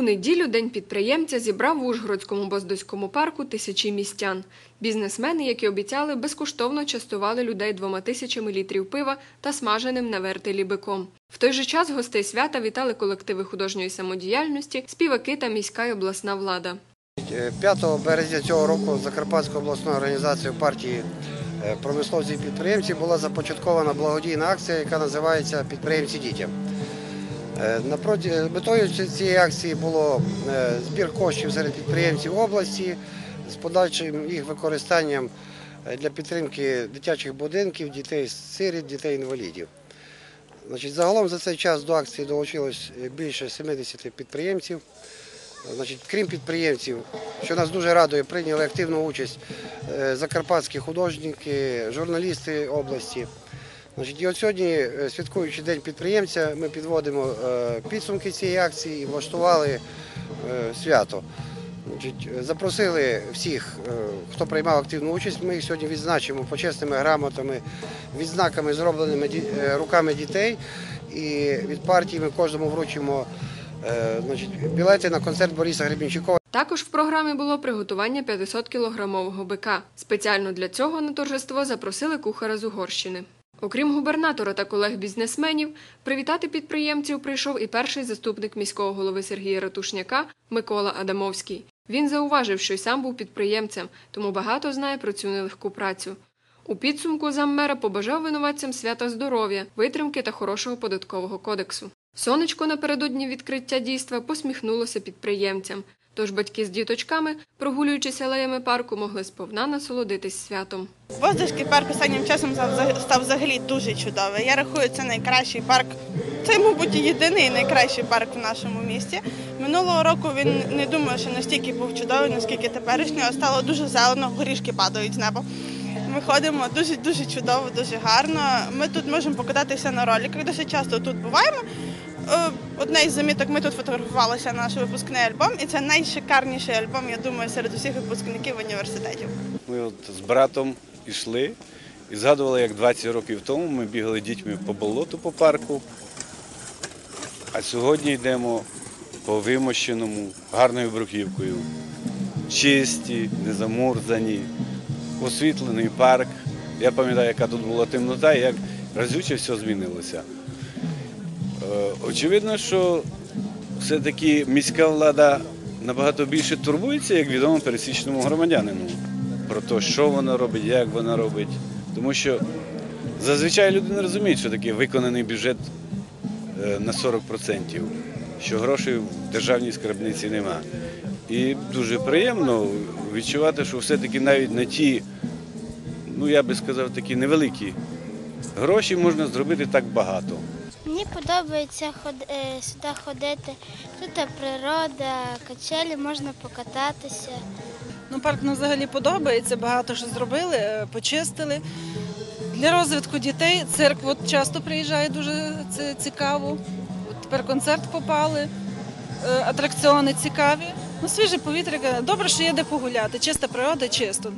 У неділю День підприємця зібрав в Ужгородському Боздоському парку тисячі містян. Бізнесмени, як і обіцяли, безкоштовно частували людей двома тисячами літрів пива та смаженим на вертелі биком. В той же час гостей свята вітали колективи художньої самодіяльності, співаки та міська й обласна влада. 5 березня цього року Закарпатською обласною організацією партії е, промисловців і підприємців була започаткована благодійна акція, яка називається Підприємці дітям. Е, Метою цієї акції було е, збір коштів серед підприємців області з подальшим їх використанням е, для підтримки дитячих будинків, дітей сиріт, дітей інвалідів. Значить, загалом за цей час до акції долучилось е, більше 70 підприємців. Значить, крім підприємців, що нас дуже радує, прийняли активну участь е, закарпатські художники, журналісти області. Значить, і от сьогодні, е, святкуючи День підприємця, ми підводимо е, підсумки цієї акції і влаштували е, свято. Запросили всіх, хто приймав активну участь. Ми їх сьогодні відзначимо почесними грамотами, відзнаками, зробленими руками дітей. І від партії ми кожному вручимо значить, білети на концерт Бориса Гребінчукова. Також в програмі було приготування 500-кілограмового бика. Спеціально для цього на торжество запросили кухара з Угорщини. Окрім губернатора та колег-бізнесменів, привітати підприємців прийшов і перший заступник міського голови Сергія Ратушняка Микола Адамовський. Він зауважив, що й сам був підприємцем, тому багато знає про цю нелегку працю. У підсумку заммера побажав винуватцям свята здоров'я, витримки та хорошого податкового кодексу. Сонечко напередодні відкриття дійства посміхнулося підприємцям. Тож батьки з діточками, прогулюючись алеями парку, могли сповна насолодитись святом. Воздушський парк останнім часом став взагалі дуже чудовий. Я рахую, це найкращий парк. Це, мабуть, єдиний найкращий парк в нашому місті. Минулого року він не думаю, що настільки був чудовий, наскільки теперішнього стало дуже зелено, горішки падають з неба. Ми ходимо дуже дуже чудово, дуже гарно. Ми тут можемо покататися на роликах. Досить часто тут буваємо. Е, Одне із заміток ми тут фотографувалися на наш випускний альбом, і це найшикарніший альбом, я думаю, серед усіх випускників університетів. Ми от з братом йшли і згадували, як 20 років тому ми бігали дітьми по болоту по парку. А сьогодні йдемо по вимощеному гарною бруківкою. Чисті, незамурзані, освітлений парк. Я пам'ятаю, яка тут була темнота і як разюче все змінилося. Е, Очевидно, що все-таки міська влада набагато більше турбується, як відомо пересічному громадянину, про те, що вона робить, як вона робить. Тому що зазвичай люди не розуміють, що таке виконаний бюджет е, на 40%, що грошей в державній скарбниці нема. І дуже приємно відчувати, що все-таки навіть на ті, ну я би сказав, такі невеликі гроші можна зробити так багато. Мені подобається е, сюди ходити. Тут природа, качелі, можна покататися. Ну, парк нам взагалі подобається, багато що зробили, е, почистили. Для розвитку дітей цирк от часто приїжджає, дуже це цікаво. От тепер концерт попали, е, атракціони цікаві. Ну, свіже повітря. Добре, що є де погуляти. Чиста природа, чисто.